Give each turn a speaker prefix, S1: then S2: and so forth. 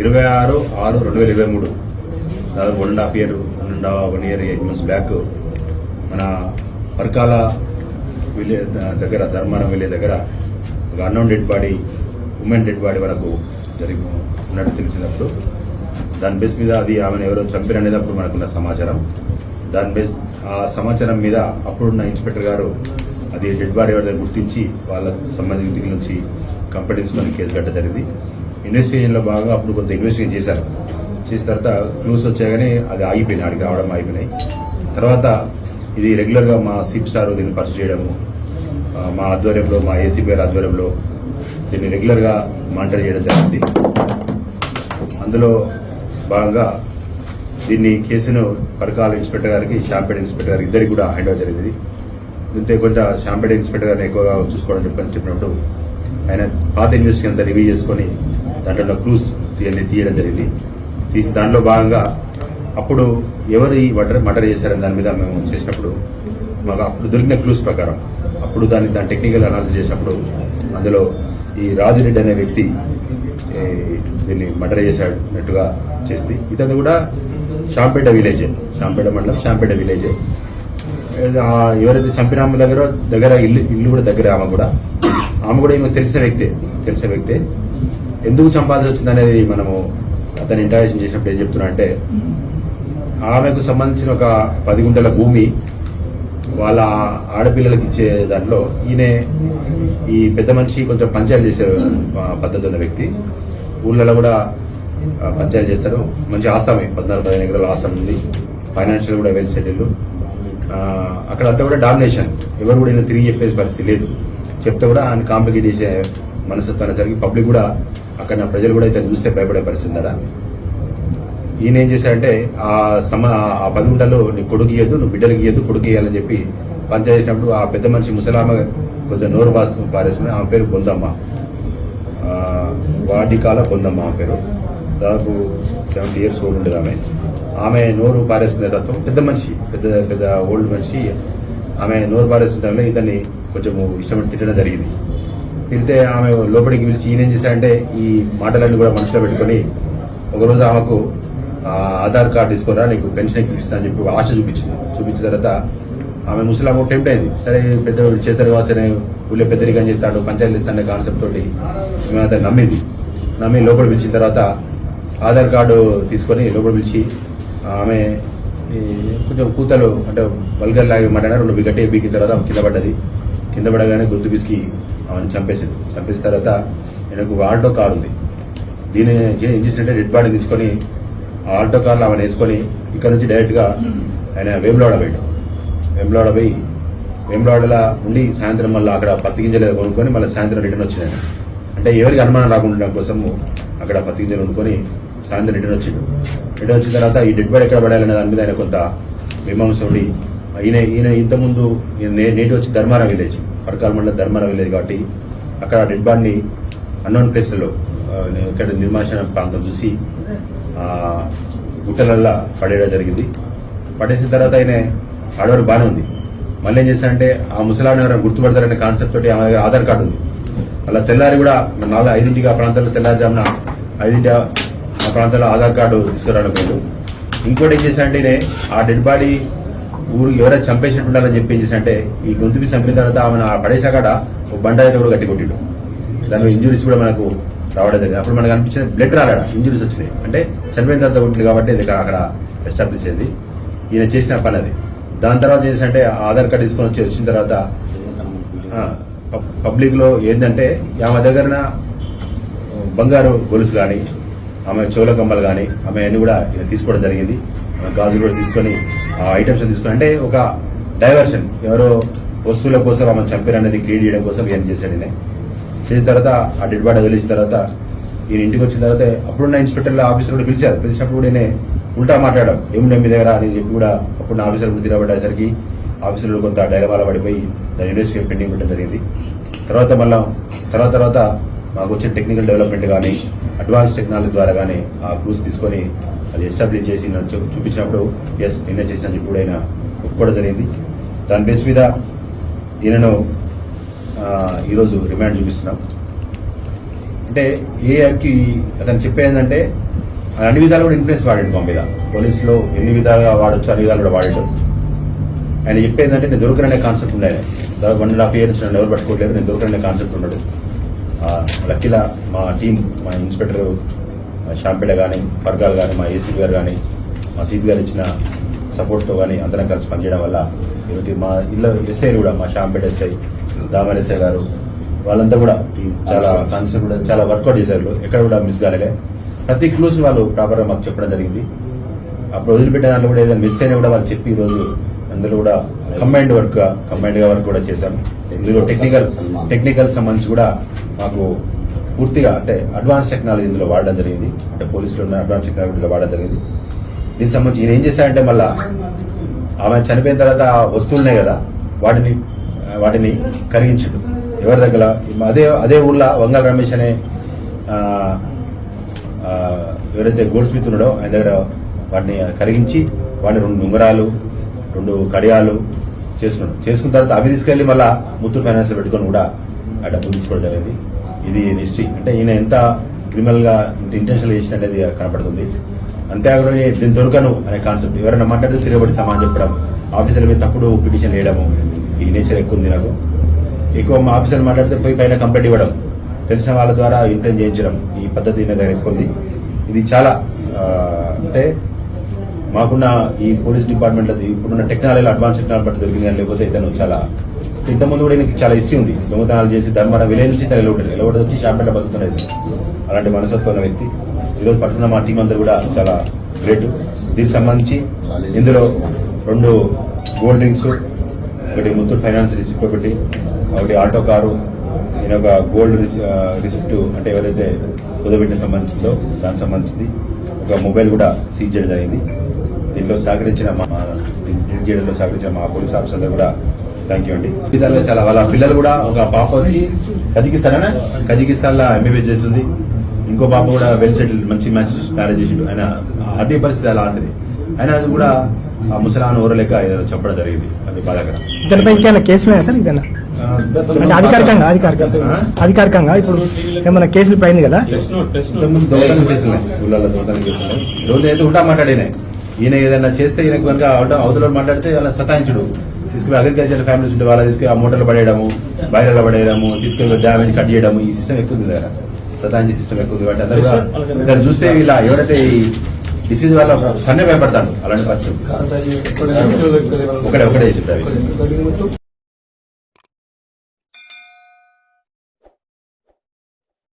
S1: ఇరవై ఆరు ఆరు రెండు వేల ఇరవై మూడు. దాదాపు one and half year one and one year eight months back మన పర్కాల విలే దగ్గర ధర్మారం విలే దగ్గర ఒక unknown dead body women dead body వరకు జరిగి ఉన్నట్టు తెలిసినప్పుడు దాని బేస్ మీద అది ఆమెను ఎవరో చంపిననేది అనేది అప్పుడు మనకున్న సమాచారం. దాని బేస్ ఆ సమాచారం మీద అప్పుడున్న ఇన్స్పెక్టర్ గారు అది డెడ్ బాడీ ఎవరిదో గుర్తించి వాళ్ళ సంబంధించిన దగ్గర నుంచి కంప్లైంట్ తీసుకొని కేసు కట్ట జరిగింది. ఇన్వెస్టిగేషన్లో బాగా అప్పుడు కొంత ఇన్వెస్టిగేషన్ చేశారు. చేసిన తర్వాత క్లూస్ వచ్చాయని అది ఆగిపోయింది ఆడికి రావడం ఆగిపోయినాయి. తర్వాత ఇది రెగ్యులర్గా మా సిప్ సార్ దీన్ని పర్సు చేయడము మా ఆధ్వర్యంలో మా ఏసీపీ గారి ఆధ్వర్యంలో దీన్ని రెగ్యులర్గా మానిటర్ చేయడం జరిగింది. అందులో భాగంగా దీన్ని కేసును పరకాల ఇన్స్పెక్టర్ గారికి షాంపేట ఇన్స్పెక్టర్ గారికి ఇద్దరికి కూడా హ్యాండ్ ఓవర్ జరిగింది. దీంతో కొంచెం షాంపేట ఇన్స్పెక్టర్ గారిని ఎక్కువగా చూసుకోవడం చెప్పని చెప్పినప్పుడు ఆయన పాత ఇన్వెస్టిగేషన్ అంతా రివ్యూ చేసుకొని దాంట్లో క్రూస్ తీయని తీయడం జరిగింది. తీసి దానిలో భాగంగా అప్పుడు ఎవరు ఈ మర్డర్ మర్డర్ చేశారని దాని మీద మేము చేసినప్పుడు మాకు అప్పుడు దొరికిన క్లూస్ ప్రకారం అప్పుడు దాన్ని దాని టెక్నికల్ అనాలిసిస్ చేసినప్పుడు అందులో ఈ రాజురెడ్డి అనే వ్యక్తి దీన్ని మర్డర్ చేశాడన్నట్టుగా చేసింది. ఇతను కూడా షాంపేట విలేజ్ షాంపేట మండలం షాంపేట విలేజ్. ఎవరైతే చంపిన ఆమె దగ్గర దగ్గర ఇల్లు ఇల్లు కూడా దగ్గర ఆమె కూడా. ఆమె కూడా ఈమె తెలిసిన వ్యక్తే తెలిసిన వ్యక్తే. ఎందుకు చంపాల్సి వచ్చింది అనేది మనము అతను ఇంటరాక్షన్ చేసినప్పుడు ఏం చెప్తున్నా అంటే ఆమెకు సంబంధించిన ఒక పది గుంటల భూమి వాళ్ళ ఆడపిల్లలకి ఇచ్చే దాంట్లో ఈయన ఈ పెద్ద మనిషి కొంచెం పంచాయతీ చేసే పద్ధతి ఉన్న వ్యక్తి. ఊళ్ళలో కూడా ఆ, పంచాయతీ చేస్తారు. మంచి ఆసామే పద్నాలుగు పదిహేను ఎకరాల ఆసాం ఉంది. ఫైనాన్షియల్ కూడా వెల్ సెటిల్ అక్కడ అంతా కూడా డామినేషన్ ఎవరు కూడా తిరిగి చెప్పేసి పరిస్థితి లేదు. చెప్తే కూడా ఆయన కాంప్లికేట్ చేసే మనస్తత్వం జరిగి పబ్లిక్ కూడా అక్కడ ప్రజలు కూడా అయితే చూస్తే భయపడే పరిస్థితి ఉందా ఈయన ఏం చేశాడంటే ఆ సమ ఆ పది గుంటలు నీ కొడుకు ఇయ్యద్దు నువ్వు బిడ్డలకి ఇయ్యద్దు కొడుకు ఇయ్యాలని చెప్పి పనిచేసినప్పుడు ఆ పెద్ద మనిషి ముసలామ కొంచెం నోరు బాస్ పారేసుకుని ఆమె పేరు బొందమ్మ. వాడికాల వాటికాల బొందమ్మ ఆమె పేరు. దాదాపు సెవెంటీ ఇయర్స్ ఓల్డ్ ఉండేది ఆమె. ఆమె నోరు పారేసుకునే తత్వం పెద్ద మనిషి పెద్ద పెద్ద ఓల్డ్ మనిషి. ఆమె నోరు పారేసుకుంటే ఇతన్ని కొంచెం ఇష్టపడి తిట్టడం జరిగింది. తిరిగితే ఆమె లోపలికి పిలిచి ఈయనేం ఏం ఈ మాటలన్నీ కూడా మనసులో పెట్టుకొని ఒకరోజు ఆమెకు ఆధార్ కార్డు తీసుకురా నీకు పెన్షన్ ఎక్కిపిస్తా అని చెప్పి ఆశ చూపించింది. చూపించిన తర్వాత ఆమె ముసలాము టెంప్ట్ అయింది. సరే పెద్ద చేస్తారు కావచ్చని ఊళ్ళో పెద్దరికని చెప్తాడు పంచాయతీ ఇస్తానే కాన్సెప్ట్ తోటి మేము అతను నమ్మింది. నమ్మి లోపల పిలిచిన తర్వాత ఆధార్ కార్డు తీసుకొని లోపల పిలిచి ఆమె ఈ కొంచెం కూతలు అంటే వల్గర్ లాగా మాట్లాడారు రెండు గట్టి బీకిన తర్వాత ఆమె కింద పడ్డది. కింద పడగానే గుర్తు పిసికి ఆమెను చంపేసింది. చంపేసిన తర్వాత ఈయనకు ఒక ఆల్టో కార్ ఉంది. దీని ఏం చేసిందంటే డెడ్ బాడీ తీసుకొని ఆ ఆల్టో కార్లో ఆమెను వేసుకొని ఇక్కడ నుంచి డైరెక్ట్గా ఆయన వేములవాడ పోయాడు. వేములవాడ పోయి వేములవాడలా ఉండి సాయంత్రం మళ్ళీ అక్కడ పత్తి గింజలు కొనుక్కొని మళ్ళీ సాయంత్రం రిటర్న్ వచ్చినాయి అంటే ఎవరికి అనుమానం రాకుండా కోసము అక్కడ పత్తి గింజలు కొనుక్కొని సాయంత్రం రిటర్న్ వచ్చిండు. రిటర్న్ వచ్చిన తర్వాత ఈ డెడ్ బాడీ ఎక్కడ పడాలనే దాని మీద ఆయన కొంత మీమాంస ఉండి ఈయన ఈయన ఇంతకుముందు నేటి వచ్చి ధర్మార విలేజ్. పరకాల మండలం ధర్మన విలేజ్ కాబట్టి అక్కడ డెడ్ బాడీని అన్నోన్ ప్లేస్లలో ఇక్కడ నిర్మాణ ప్రాంతం చూసి గుట్టలల్లా పడేయడం జరిగింది. పడేసిన తర్వాత ఆయన ఆడవారు బాగానే ఉంది. మళ్ళీ ఏం చేస్తాడంటే ఆ ముసలాన్ని ఎవరైనా గుర్తుపడతారనే కాన్సెప్ట్ తోటి ఆమె దగ్గర ఆధార్ కార్డు ఉంది. అలా తెల్లారి కూడా నాలుగు ఐదింటికి ఆ ప్రాంతంలో తెల్లారుజామున ఐదింటి ఆ ప్రాంతంలో ఆధార్ కార్డు తీసుకురానుకోండు ఇంకోటి ఏం చేశాడంటే ఆ డెడ్ బాడీ ఊరు ఎవరైనా చంపేసినట్టు ఉండాలని చెప్పి ఏం ఈ గొంతుకి చంపిన తర్వాత ఆమెను ఆ పడేసాక ఒక బండ అయితే కూడా గట్టి కొట్టిండు దానిలో ఇంజురీస్ కూడా మనకు రావడం జరిగింది. అప్పుడు మనకు అనిపించింది బ్లడ్ రాలేడ? ఇంజురీస్ వచ్చినాయి. అంటే చనిపోయిన తర్వాత కొట్టింది కాబట్టి ఇది అక్కడ ఎస్టాబ్లిష్ అయింది. ఈయన చేసిన పని అది. దాని తర్వాత ఏంటంటే ఆ ఆధార్ కార్డు తీసుకొని వచ్చి వచ్చిన తర్వాత పబ్లిక్లో ఏంటంటే ఆమె దగ్గర బంగారు గొలుసు కానీ ఆమె చెవుల కమ్మలు కానీ ఆమె అన్ని కూడా తీసుకోవడం జరిగింది. ఆమె గాజులు కూడా తీసుకొని ఐటమ్స్ తీసుకుని అంటే ఒక డైవర్షన్ ఎవరో వస్తువుల కోసం ఆమె చంపారు అనేది క్రియేట్ చేయడం కోసం ఏం చేశాడు ఈయన. చేసిన తర్వాత ఆ డెడ్ బాడీ వదిలేసిన తర్వాత ఈయన ఇంటికి వచ్చిన తర్వాత అప్పుడున్న ఇన్స్పెక్టర్ల ఆఫీసర్ కూడా పిలిచారు. పిలిచినప్పుడు కూడా ఈయన ఉల్టా మాట్లాడాం ఏముండే మీ దగ్గర అని చెప్పి కూడా అప్పుడు ఆఫీసర్ కూడా తిరగబడేసరికి ఆఫీసర్లు కొంత డైలమాల పడిపోయి దాని ఇన్వెస్టిగేషన్ పెండింగ్ పెట్టడం జరిగింది. తర్వాత మళ్ళా తర్వాత తర్వాత మాకు వచ్చిన టెక్నికల్ డెవలప్మెంట్ కానీ అడ్వాన్స్ టెక్నాలజీ ద్వారా కానీ ఆ క్రూస్ తీసుకొని అది ఎస్టాబ్లిష్ చేసి చూపించినప్పుడు ఎస్ నిన్న చేసిన చెప్పి కూడా ఆయన ఒప్పుకోవడం జరిగింది. దాని బేస్ మీద ఈయనను ఈరోజు రిమాండ్ చూపిస్తున్నాం. అంటే ఏ హక్కి అతను చెప్పేందంటే అన్ని విధాలు కూడా ఇన్ఫ్లుయెన్స్ వాడాడు మా మీద. పోలీసులో ఎన్ని విధాలుగా వాడొచ్చు అన్ని విధాలు కూడా వాడాడు. ఆయన చెప్పేందంటే నేను దొరకరనే కాన్సెప్ట్ ఉండే. వన్ అండ్ హాఫ్ ఇయర్ నుంచి నన్ను ఎవరు పట్టుకోవట్లేదు నేను దొరకరనే కాన్సెప్ట్ ఉన్నాడు. లక్కీలా మా టీం మా ఇన్స్పెక్టర్ షాంపేట కానీ పర్గాల్ కానీ మా ఏసీపీ గారు కానీ మా సిపి గారు ఇచ్చిన సపోర్ట్తో కానీ అందరం కలిసి పనిచేయడం వల్ల ఇవి మా ఇల్లు ఎస్ఐ కూడా మా షాంపేట ఎస్ఐ దామర్ ఎస్ఐ గారు వాళ్ళంతా కూడా చాలా కాన్సెప్ట్ కూడా చాలా వర్కౌట్ చేశారు. ఎక్కడ కూడా మిస్ కాలేలే ప్రతి క్లూస్ వాళ్ళు ప్రాపర్గా మాకు చెప్పడం జరిగింది. అప్పుడు వదిలిపెట్టే దాంట్లో కూడా ఏదైనా మిస్ అయినా కూడా వాళ్ళు చెప్పి ఈరోజు రోజు అందులో కూడా కంబైండ్ వర్క్ కంబైండ్గా వర్క్ కూడా చేశాం. ఇందులో టెక్నికల్ టెక్నికల్ సంబంధించి కూడా మాకు పూర్తిగా అంటే అడ్వాన్స్ టెక్నాలజీ ఇందులో వాడడం జరిగింది. అంటే పోలీసులు ఉన్న అడ్వాన్స్ టెక్నాలజీలో వాడడం జరిగింది. దీనికి సంబంధించి ఈయన ఏం చేశాడంటే మళ్ళా ఆమె చనిపోయిన తర్వాత ఆ వస్తువులున్నాయి కదా వాటిని వాటిని కరిగించడు. ఎవరి దగ్గర? అదే అదే ఊర్లో వంగల్ రమేష్ అనే ఎవరైతే గోల్డ్ స్మిత్ ఉన్నాడో ఆయన దగ్గర వాటిని కరిగించి వాటిని రెండు ఉంగరాలు రెండు కడియాలు చేసుకున్నాడు. చేసుకున్న తర్వాత అవి తీసుకెళ్ళి మళ్ళా ముత్తూరు ఫైనాన్స్ పెట్టుకొని కూడా ఆ డబ్బులు తీసుకోవడం జరిగింది. ఇది హిస్టరీ. అంటే ఈయన ఎంత క్రిమినల్గా ఇంత ఇంటెన్షనల్ చేసిన అనేది కనపడుతుంది. అంతేకాకుండా దీని దొరకను అనే కాన్సెప్ట్ ఎవరైనా మాట్లాడితే తిరగబడి సమాన్ చెప్పడం ఆఫీసర్ మీద తప్పుడు పిటిషన్ వేయడము ఈ నేచర్ ఎక్కువ ఉంది నాకు. ఎక్కువ మా ఆఫీసర్ మాట్లాడితే పోయి పైన కంప్లైంట్ ఇవ్వడం తెలిసిన వాళ్ళ ద్వారా ఇంప్లైన్ చేయించడం ఈ పద్ధతి నా దగ్గర ఎక్కువ ఉంది. ఇది చాలా అంటే మాకున్న ఈ పోలీస్ డిపార్ట్మెంట్ ఇప్పుడున్న టెక్నాలజీ అడ్వాన్స్ టెక్నాలజీ బట్టి దొరికింది కానీ లేకపోతే ఇతను చాలా ఇంతకుముందు కూడా ఈయనకి చాలా హిస్టరీ ఉంది. దొంగతనాలు చేసి ధర్మన విలేజ్ నుంచి తను నిలబడి నిలబడి వచ్చి షాంపేట బతుకుతున్నది అలాంటి మనసత్వం వ్యక్తి. ఈరోజు పట్టుకున్న మా టీం అందరూ కూడా చాలా గ్రేట్ దీనికి సంబంధించి ఇందులో రెండు గోల్డ్ డ్రింక్స్ ఒకటి ముత్తూట్ ఫైనాన్స్ రిసిప్ట్ ఒకటి ఒకటి ఆటో కారు నేను ఒక గోల్డ్ రిసిప్ట్ అంటే ఎవరైతే కుదబెట్టిన సంబంధించిందో దానికి సంబంధించింది. ఒక మొబైల్ కూడా సీజ్ చేయడం జరిగింది. దీంట్లో సహకరించిన మా చేయడంలో సహకరించిన మా పోలీస్ ఆఫీసర్ అందరూ కూడా థ్యాంక్ యూ అండి. విధాలుగా చాలా వాళ్ళ పిల్లలు కూడా ఒక పాప వచ్చి కజకిస్తానా కజకిస్తాన్లో ఎంబీబీఎస్ చేస్తుంది. ఇంకో పాప కూడా వెల్ సెటిల్ మంచి మ్యాచ్ మ్యారేజ్ చేసిండు. ఆయన అదే పరిస్థితి అలాంటిది ఆయన అది కూడా ఆ ముసలాన్ ఊరలేక ఏదో చెప్పడం జరిగింది. అది బాధాకరం.
S2: ఇతనిపై ఇంకేమైనా కేసులు సార్ ఇదన్నా అంటే అధికారికంగా అధికారికంగా. అధికారికంగా ఇప్పుడు ఏమైనా కేసులు పైంది కదా?
S1: దొంగతనం కేసులు ఉన్నాయి ఊళ్ళలో దొంగతనం కేసులు ఉన్నాయి రోజు అయితే ఉంటా మాట్లాడినాయి. ఈయన ఏదైనా చేస్తే ఈయనకు కనుక అవతల మాట్లాడితే అలా సతాయించుడు. తీసుకుపోయి అగ్రికల్చర్ ఫ్యామిలీస్ ఉంటే వాళ్ళ తీసుకుని ఆ మూటలు పడేయడము బయలలో పడేయడము తీసుకెళ్ళి డ్యామేజ్ కట్ చేయడము ఈ సిస్టమ్ ఎక్కువ ఉంది దగ్గర సతాయించి సిస్టమ్ ఎక్కువ ఉంది. కాబట్టి అందరూ చూస్తే వీళ్ళ ఎవరైతే ఈ డిసీజ్ వల్ల సన్నే భయపడతాడు అలాంటి పరిస్థితి ఒకటే ఒకటే చెప్పారు.